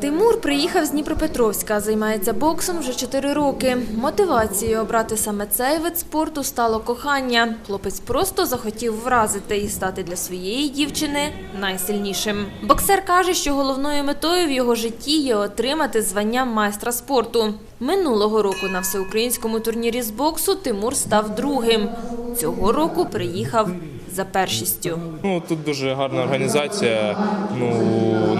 Тимур приїхав з Дніпропетровська, займається боксом вже 4 роки. Мотивацією обрати саме цей вид спорту стало кохання. Хлопець просто захотів вразити і стати для своєї дівчини найсильнішим. Боксер каже, що головною метою в його житті є отримати звання майстра спорту. Минулого року на всеукраїнському турнірі з боксу Тимур став другим. Цього року приїхав за першістю. Ну тут дуже гарна організація. Ну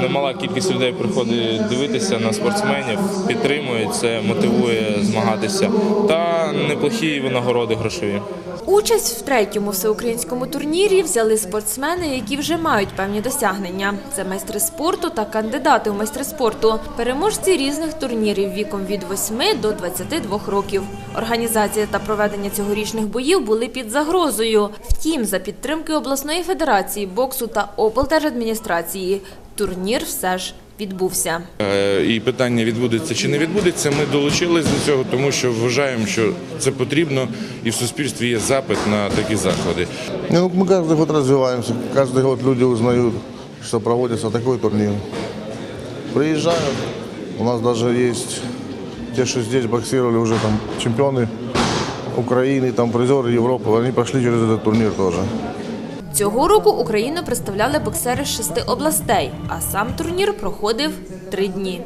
немала кількість людей приходить дивитися на спортсменів, підтримує це, мотивує змагатися. Та неплохі винагороди грошові. Участь в третьому всеукраїнському турнірі взяли спортсмени, які вже мають певні досягнення. Це майстри спорту та кандидати у майстри спорту, переможці різних турнірів віком від 8 до 22 років. Організація та проведення цьогорічних боїв були під загрозою. Втім, за підтримки обласної федерації боксу та облдержадміністрації турнір все ж відбувся. Е, І питання відбудеться чи не відбудеться. Ми долучились до цього, тому що вважаємо, що це потрібно, і в суспільстві є запит на такі заходи. Не, Ну, мы каждый год развиваемся, каждый год люди узнают, что проводится такой турнир. Приезжают, у нас даже есть те, что здесь боксировали уже там чемпионы Украины, там призеры Европы, они прошли через этот турнир тоже. Цього року Україну представляли боксери з шести областей, а сам турнір проходив три дні.